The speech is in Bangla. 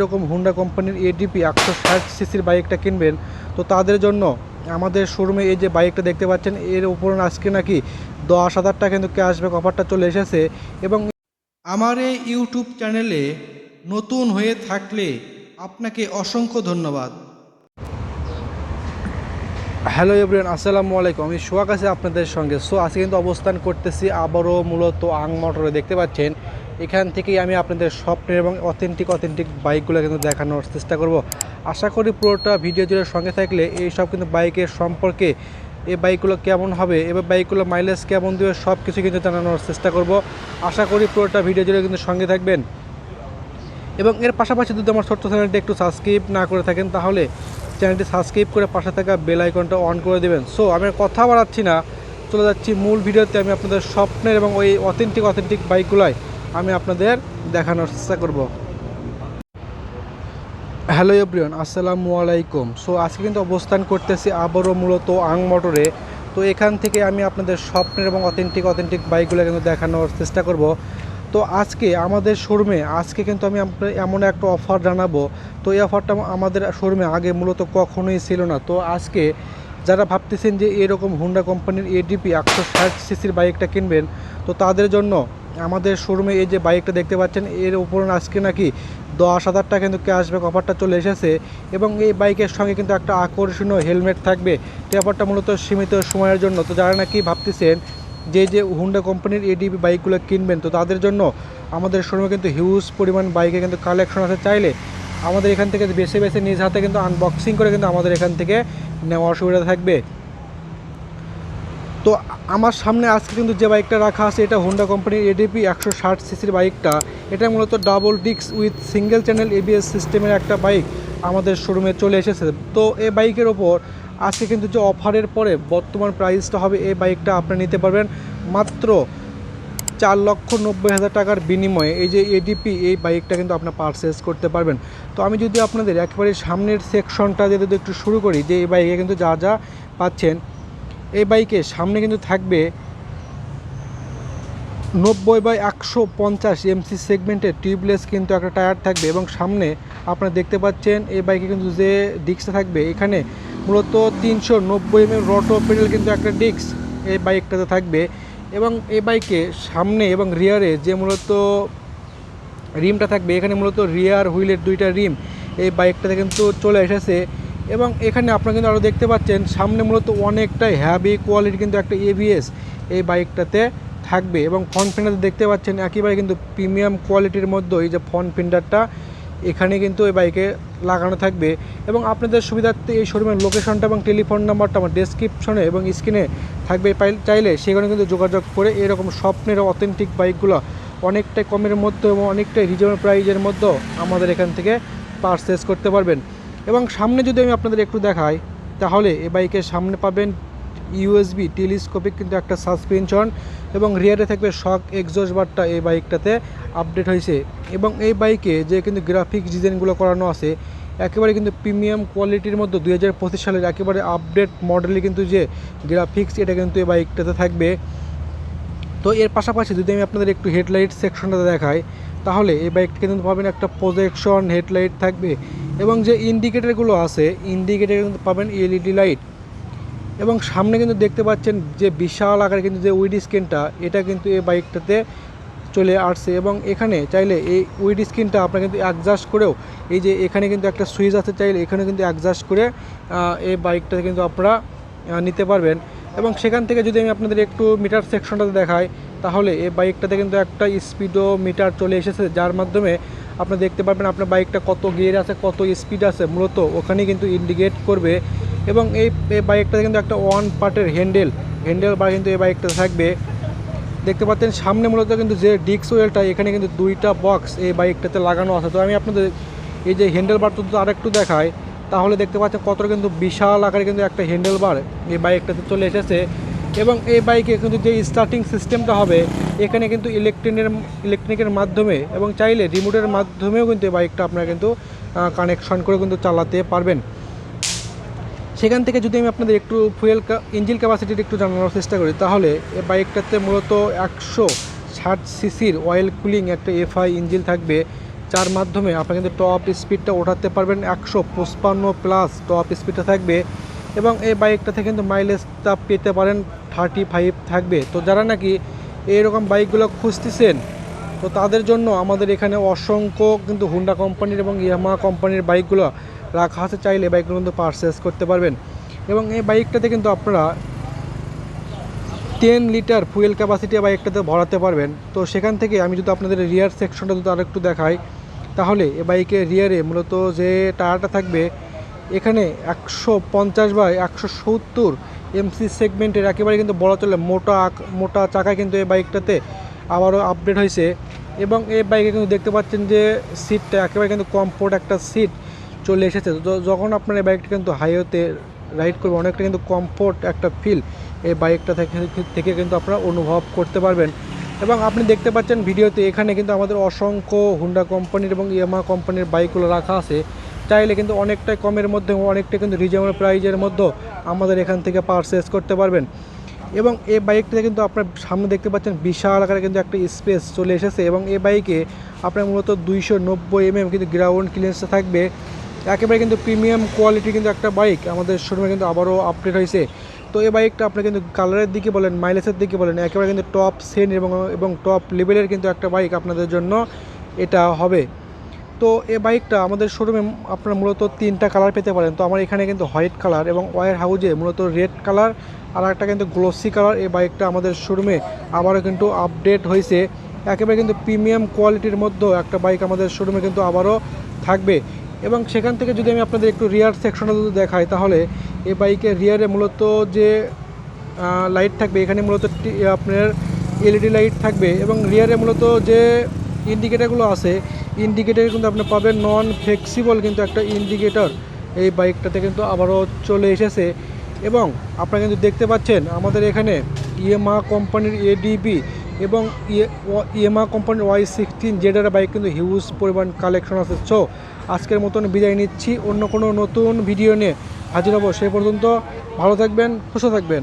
এরকম হুন্ডা কোম্পানির এডিপি একশো ষাট সিসির বাইকটা কিনবেন, তো তাদের জন্য আমাদের শোরুমে এই যে বাইকটা দেখতে পাচ্ছেন, এর উপর আজকে নাকি দশ হাজার টাকা কিন্তু ক্যাশব্যাক অফারটা চলে এসেছে এবং আমার এই ইউটিউব চ্যানেলে নতুন হয়ে থাকলে আপনাকে অসংখ্য ধন্যবাদ। হ্যালো এভরিয়ান আসসালামু আলাইকুম। আমি সোহাগ আছি আপনাদের সঙ্গে। সো আজকে কিন্তু অবস্থান করতেছি আবারও মূলত আং মোটরে দেখতে পাচ্ছেন এখান থেকেই আমি আপনাদের স্বপ্নের এবং অথেন্টিক অথেন্টিক বাইকগুলো কিন্তু দেখানোর চেষ্টা করব। আশা করি পুরোটা ভিডিও জুড়ে সঙ্গে থাকলে এই সব কিন্তু বাইকের সম্পর্কে এই বাইকগুলো কেমন হবে, এবার বাইকগুলো মাইলেজ কেমন দেবে, সব কিছু কিন্তু জানানোর চেষ্টা করব। আশা করি পুরোটা ভিডিও জুড়ে কিন্তু সঙ্গে থাকবেন। এবং এর পাশাপাশি যদি আমার ছোট্ট চ্যানেলটি একটু সাবস্ক্রাইব না করে থাকেন, তাহলে চ্যানেলটি সাবস্ক্রাইব করে পাশে থাকা বেল আইকনটা অন করে দেবেন। সো আমি কথা বাড়াচ্ছি না, চলে যাচ্ছি মূল ভিডিওতে আমি আপনাদের স্বপ্নের এবং ওই অথেন্টিক অথেন্টিক বাইকগুলোই আমি আপনাদের দেখানোর চেষ্টা করব। হ্যালো এভরিওয়ান, আসসালামু আলাইকুম। সো, আজকে কিন্তু অবস্থান করতেছি আবারও মূলত আং মোটরে। তো, এখান থেকে আমি আপনাদের স্বপ্নের এবং অথেন্টিক অথেন্টিক বাইকগুলো কিন্তু দেখানোর চেষ্টা করব। তো, আজকে আমাদের শোরুমে, আজকে কিন্তু আমি এমন একটা অফার জানাব। তো, এই অফারটা আমাদের শোরুমে আগে মূলত কখনোই ছিল না। তো, আজকে যারা ভাবতেছেন যে এরকম হুন্ডা কোম্পানির এডিপি একশো ষাট সিসির বাইকটা কিনবেন, তো তাদের জন্য আমাদের শোরুমে এই যে বাইকটা দেখতে পাচ্ছেন, এর উপর আজকে নাকি দশ হাজার টাকা কিন্তু ক্যাশব্যাক অফারটা চলে এসেছে এবং এই বাইকের সঙ্গে কিন্তু একটা আকর্ষণীয় হেলমেট থাকবে। এই অফারটা মূলত সীমিত সময়ের জন্য। তো যারা নাকি ভাবতেছেন যে যে হুন্ডা কোম্পানির এডিবি বাইকগুলো কিনবেন, তো তাদের জন্য আমাদের শোরুমে কিন্তু হিউজ পরিমাণ বাইকে কিন্তু কালেকশন আছে। চাইলে আমাদের এখান থেকে বেছে বেছে নিজ হাতে কিন্তু আনবক্সিং করে কিন্তু আমাদের এখান থেকে নেওয়ার সুবিধা থাকবে। তো আমার সামনে আজকে কিন্তু যে বাইকটা রাখা আছে, এটা হোন্ডা কোম্পানির এডিপি একশো ষাট সিসির বাইকটা। এটা মূলত ডাবল ডিক্স উইথ সিঙ্গেল চ্যানেল এবিএস সিস্টেমের একটা বাইক আমাদের শোরুমে চলে এসেছে। তো এই বাইকের ওপর আজকে কিন্তু যে অফারের পরে বর্তমান প্রাইসটা হবে, এই বাইকটা আপনি নিতে পারবেন মাত্র চার লক্ষ নব্বই হাজার টাকার বিনিময়ে। এই যে এডিপি এই বাইকটা কিন্তু আপনার পারচেস করতে পারবেন। তো আমি যদি আপনাদের একেবারে সামনের সেকশনটা যদি একটু শুরু করি, যে এই বাইকে কিন্তু যা যা পাচ্ছেন এই বাইকে সামনে কিন্তু থাকবে নব্বই বাই একশো পঞ্চাশ এমসি সেগমেন্টের টিউবলেস কিন্তু একটা টায়ার থাকবে এবং সামনে আপনারা দেখতে পাচ্ছেন এই বাইকে কিন্তু যে ডিস্কটা থাকবে, এখানে মূলত তিনশো নব্বই এম রটো পেডেল কিন্তু একটা ডিস্ক এই বাইকটাতে থাকবে এবং এই বাইকে সামনে এবং রিয়ারে যে মূলত রিমটা থাকবে, এখানে মূলত রিয়ার হুইলের দুইটা রিম এই বাইকটাতে কিন্তু চলে এসেছে। এবং এখানে আপনারা কিন্তু আরও দেখতে পাচ্ছেন, সামনে মূলত অনেকটাই হ্যাভি কোয়ালিটি কিন্তু একটা এভিএস এই বাইকটাতে থাকবে এবং ফ্রন্ট ফিন্ডার দেখতে পাচ্ছেন, একেবারে কিন্তু প্রিমিয়াম কোয়ালিটির মধ্যে এই যে ফ্রন্ট ফিন্ডারটা এখানে কিন্তু এই বাইকে লাগানো থাকবে এবং আপনাদের সুবিধার্থে এই শোরুমের লোকেশনটা এবং টেলিফোন নাম্বারটা আমার ডেসক্রিপশনে এবং স্ক্রিনে থাকবে। চাইলে সেখানে কিন্তু যোগাযোগ করে এরকম স্বপ্নের অথেন্টিক বাইকগুলো অনেকটাই কমের মধ্যে এবং অনেকটাই রিজনেবল প্রাইজের মধ্যেও আমাদের এখান থেকে পারচেস করতে পারবেন। এবং সামনে যদি আমি আপনাদের একটু দেখাই, তাহলে এ বাইকের সামনে পাবেন ইউএসবি টেলিস্কোপিক কিন্তু একটা সাসপেনশন এবং রিয়ারে থাকবে শক এক্সজস্ট বারটা এই বাইকটাতে আপডেট হয়েছে। এবং এই বাইকে যে কিন্তু গ্রাফিক্স ডিজাইনগুলো করানো আছে, একেবারে কিন্তু প্রিমিয়াম কোয়ালিটির মধ্যে দুই হাজার পঁচিশ সালের একেবারে আপডেট মডেলে কিন্তু যে গ্রাফিক্স এটা কিন্তু এই বাইকটাতে থাকবে। তো এর পাশাপাশি যদি আমি আপনাদের একটু হেডলাইট সেকশনটা দেখাই, তাহলে এই বাইকটা কিন্তু পাবেন একটা প্রজেকশন হেডলাইট থাকবে এবং যে ইন্ডিকেটারগুলো আছে ইন্ডিকেটার কিন্তু পাবেন এলইডি লাইট এবং সামনে কিন্তু দেখতে পাচ্ছেন যে বিশাল আকারে কিন্তু যে উইড স্ক্রিনটা, এটা কিন্তু এই বাইকটাতে চলে আসছে এবং এখানে চাইলে এই উইড স্ক্রিনটা আপনারা কিন্তু অ্যাডজাস্ট করেও এই যে এখানে কিন্তু একটা সুইচ আছে, চাইলে এখানে কিন্তু অ্যাডজাস্ট করে এই বাইকটা কিন্তু আপনারা নিতে পারবেন। এবং সেখান থেকে যদি আমি আপনাদের একটু মিটার সেকশনটাতে দেখাই, তাহলে এই বাইকটাতে কিন্তু একটা স্পিডও মিটার চলে এসেছে, যার মাধ্যমে আপনি দেখতে পারবেন আপনার বাইকটা কত গিয়ার আছে, কত স্পিড আছে। মূলত ওখানে কিন্তু ইন্ডিকেট করবে এবং এই বাইকটাতে কিন্তু একটা ওয়ান পার্টের হ্যান্ডেল হ্যান্ডেল বার কিন্তু এই বাইকটাতে থাকবে। দেখতে পাচ্ছেন সামনে মূলত কিন্তু যে ডিক্স ওয়েলটা, এখানে কিন্তু দুইটা বক্স এই বাইকটাতে লাগানো আছে। তো আমি আপনাদের এই যে হ্যান্ডেল বারটা যদি আরেকটু দেখাই তাহলে দেখতে পাচ্ছেন কতটা কিন্তু বিশাল আকারে কিন্তু একটা হ্যান্ডেল বার এই বাইকটাতে চলে এসেছে। এবং এই বাইকে কিন্তু যে স্টার্টিং সিস্টেমটা হবে, এখানে কিন্তু ইলেকট্রিকের ইলেকট্রিকের মাধ্যমে এবং চাইলে রিমোটের মাধ্যমেও কিন্তু এই বাইকটা আপনারা কিন্তু কানেকশন করে কিন্তু চালাতে পারবেন। সেখান থেকে যদি আমি আপনাদের একটু ফুয়েল ইঞ্জিন ক্যাপাসিটির একটু জানানোর চেষ্টা করি, তাহলে এই বাইকটাতে মূলত একশো ষাট সিসির অয়েল কুলিং একটা এফআই ইঞ্জিন থাকবে। যার মাধ্যমে আপনি কিন্তু টপ স্পিডটা ওঠাতে পারবেন একশো পঁচপান্ন প্লাস টপ স্পিডটা থাকবে এবং এই বাইকটাতে কিন্তু মাইলেজটা পেতে পারেন থার্টি ফাইভ থাকবে। তো যারা নাকি এইরকম বাইকগুলো খুঁজতেছেন, তো তাদের জন্য আমাদের এখানে অসংখ্য কিন্তু হুন্ডা কোম্পানির এবং ইয়ামা কোম্পানির বাইকগুলো রাখা আছে। চাইলে বাইকগুলো কিন্তু পারচেস করতে পারবেন। এবং এই বাইকটাতে কিন্তু আপনারা টেন লিটার ফুয়েল ক্যাপাসিটি বাইকটাতে ভরাতে পারবেন। তো সেখান থেকে আমি যদি আপনাদের রিয়ার সেকশনটা যদি আরেকটু দেখাই তাহলে এ বাইকের রিয়ারে মূলত যে টায়ারটা থাকবে, এখানে একশো পঞ্চাশ বাই একশো সত্তর এমসি সেগমেন্টের একেবারে কিন্তু বলা চলে মোটা মোটা চাকা কিন্তু এই বাইকটাতে আবারও আপডেট হয়েছে। এবং এই বাইকে কিন্তু দেখতে পাচ্ছেন যে সিটটা একেবারে কিন্তু কমফোর্ট একটা সিট চলে এসেছে। যখন আপনার এই বাইকটা কিন্তু হাইওয়েতে রাইড করবে অনেকটা কিন্তু কমফোর্ট একটা ফিল এই বাইকটা থেকে থেকে কিন্তু আপনারা অনুভব করতে পারবেন। এবং আপনি দেখতে পাচ্ছেন ভিডিওতে এখানে কিন্তু আমাদের অসংখ্য হুন্ডা কোম্পানির এবং ইয়ামা কোম্পানির বাইকগুলো রাখা আছে। চাইলে কিন্তু অনেকটাই কমের মধ্যে অনেকটা কিন্তু রিজনেবল প্রাইজের মধ্যে আমাদের এখান থেকে পারচেস করতে পারবেন। এবং এই বাইকটাতে কিন্তু আপনার সামনে দেখতে পাচ্ছেন বিশাল আকারে কিন্তু একটা স্পেস চলে এসেছে এবং এই বাইকে আপনার মূলত দুইশো নব্বই এমএম কিন্তু গ্রাউন্ড ক্লিয়ারেন্সটা থাকবে। একেবারে কিন্তু প্রিমিয়াম কোয়ালিটি কিন্তু একটা বাইক আমাদের শোরুমে কিন্তু আবারও আপডেট হয়েছে। তো এই বাইকটা আপনি কিন্তু কালারের দিকে বলেন মাইলেজের দিকে বলেন, একেবারে কিন্তু টপ সেন এবং এবং টপ লেভেলের কিন্তু একটা বাইক আপনাদের জন্য এটা হবে। তো এই বাইকটা আমাদের শোরুমে আপনারা মূলত তিনটা কালার পেতে পারেন। তো আমার এখানে কিন্তু হোয়াইট কালার এবং ওয়ার হাউজে মূলত রেড কালার আর একটা কিন্তু গ্লোসি কালার এই বাইকটা আমাদের শোরুমে আবারও কিন্তু আপডেট হয়েছে। একেবারে কিন্তু প্রিমিয়াম কোয়ালিটির মধ্যে একটা বাইক আমাদের শোরুমে কিন্তু আবারও থাকবে। এবং সেখান থেকে যদি আমি আপনাদের একটু রিয়ার সেকশনটা যদি দেখাই, তাহলে এই বাইকের রিয়ারে মূলত যে লাইট থাকবে, এখানে মূলত আপনার এলইডি লাইট থাকবে এবং রিয়ারে মূলত যে ইন্ডিকেটারগুলো আছে ইন্ডিকেটার কিন্তু আপনি পাবেন নন ফ্লেক্সিবল কিন্তু একটা ইন্ডিকেটর এই বাইকটাতে কিন্তু আবারও চলে এসেছে এবং আপনারা কিন্তু দেখতে পাচ্ছেন আমাদের এখানে ইএমআ কোম্পানির এডিবি এবং ইএমআ কোম্পানির ওয়াই সিক্সটিন জেডার বাইক কিন্তু হিউজ পরিমাণ কালেকশন আছে। সো আজকের মতন বিদায় নিচ্ছি। অন্য কোনো নতুন ভিডিও নিয়ে হাজির হব। সে পর্যন্ত ভালো থাকবেন, সুস্থ থাকবেন।